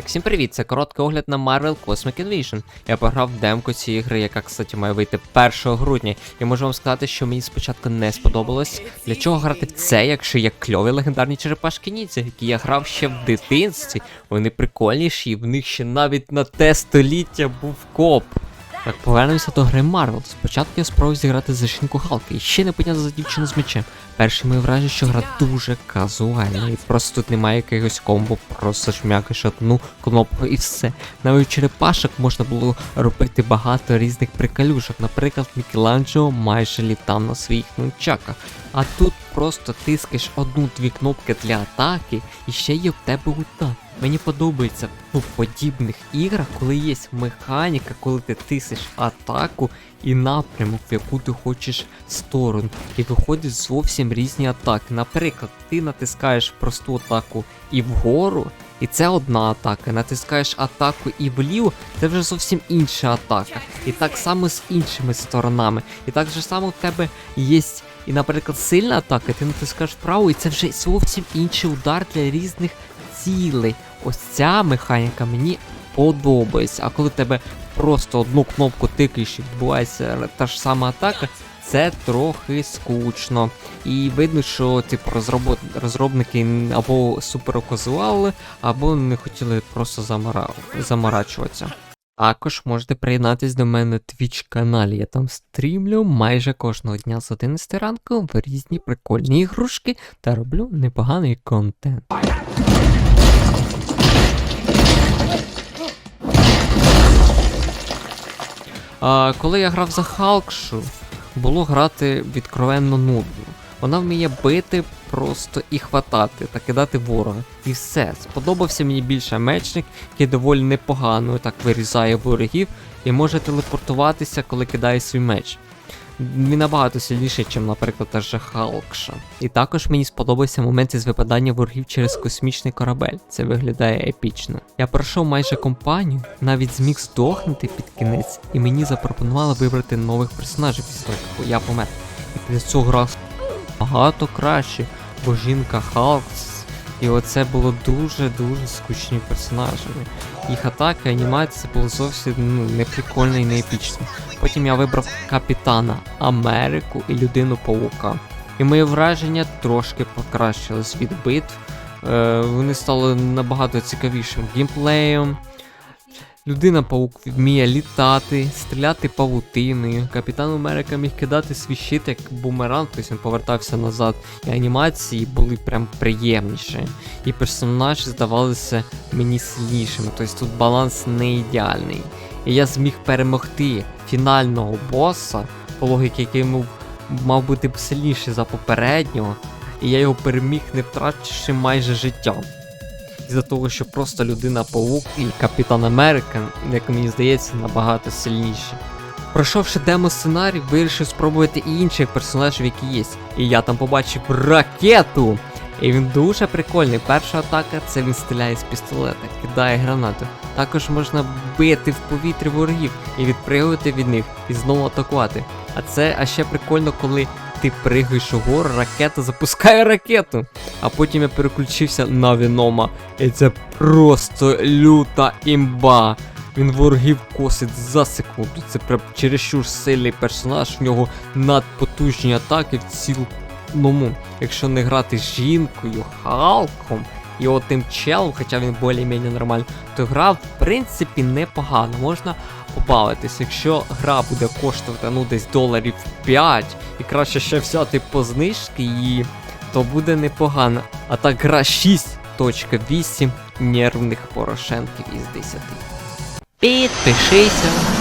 Так, всім привіт! Це короткий огляд на Marvel Cosmic Invasion. Я пограв демку цієї гри, яка, кстати, має вийти 1 грудня. І можу вам сказати, що мені спочатку не сподобалось. Для чого грати в це, якщо є кльові легендарні черепашки ніндзя, які я грав ще в дитинстві. Вони прикольніші, і в них ще навіть на те століття був коп. Так, повернемося до гри Marvel. Спочатку я спробував зіграти за жінку Халки, і ще не понятно за дівчину з мечем. Перше моє враження, що гра дуже казуальна, і просто тут немає якогось комбо, просто жмякаєш одну кнопку і все. Навіть черепашок можна було робити багато різних приколюшок. Наприклад, Мікеланджело майже літав на своїх нунчаках. А тут просто тискаєш одну-дві кнопки для атаки, і ще є в тебе ульта. Мені подобається в подібних іграх, коли є механіка, коли ти тисиш атаку і напрямок, в яку ти хочеш сторону. І виходять зовсім різні атаки. Наприклад, ти натискаєш просту атаку і вгору, і це одна атака. Натискаєш атаку і вліво, це вже зовсім інша атака. І так само з іншими сторонами. І так же само в тебе є. І, наприклад, сильна атака, ти натискаєш вправо, і це вже зовсім інший удар для різних цілей. Ось ця механіка мені подобається. А коли тебе просто одну кнопку тикаєш і відбувається та ж сама атака, це трохи скучно. І видно, що типу розробники або супероказували, або не хотіли просто замара... заморачуватися. Також можете приєднатись до мене на Twitch каналі. Я там стрімлю майже кожного дня з 11 ранку в різні прикольні ігрушки та роблю непоганий контент. А, коли я грав за Халкшу, було грати відкровенно нудно. Вона вміє бити просто і хватати та кидати ворога. І все. Сподобався мені більше мечник, який доволі непогано так вирізає ворогів і може телепортуватися, коли кидає свій меч. Він набагато сильніший, ніж, наприклад, та же Халкша. І також мені сподобався момент із випадання ворогів через космічний корабель. Це виглядає епічно. Я пройшов майже компанію, навіть зміг здохнути під кінець, і мені запропонували вибрати нових персонажів після того, як я помер. І для цього гра багато краще, бо жінка Халкс. І оце було дуже-дуже скучні персонажі. Їх атака, анімація було зовсім ну, не прикольно і не епічно. Потім я вибрав Капітана Америку і Людину Паука. І моє враження трошки покращились від битв. Е, вони стали набагато цікавішим геймплеєм. Людина Паук вміє літати, стріляти павутиною. Капітан Америка міг кидати свій щит як бумеранг, тобто він повертався назад. І анімації були прям приємніші. І персонажі здавалися мені сильнішими. Тобто тут баланс не ідеальний. І я зміг перемогти фінального боса, по логіки, який мав, мав бути сильніший за попереднього. І я його переміг, не втративши майже життя із-за того, що просто людина Павук і Капітан Америка, як мені здається, набагато сильніші. Пройшовши демо сценарій, вирішив спробувати і інших персонажів, які є. І я там побачив ракету! І він дуже прикольний. Перша атака це він стріляє з пістолета, кидає гранату. Також можна бити в повітрі ворогів і відпригувати від них і знову атакувати. А це а ще прикольно, коли ти пригаєш угору, ракета запускає ракету. А потім я переключився на Венома. І це просто люта імба. Він ворогів косить за секунду. Це прям чересчур сильний персонаж, в нього надпотужні атаки в цілому. Якщо не грати з жінкою, Халком і отим челом, хоча він більш-менш нормальний, то гра в принципі непогана. Можна побавитись. Якщо гра буде коштувати ну десь доларів 5, і краще ще взяти по знижки її, то буде непогано. А так гра 6.8 нервних порошенків із 10. Підпишися.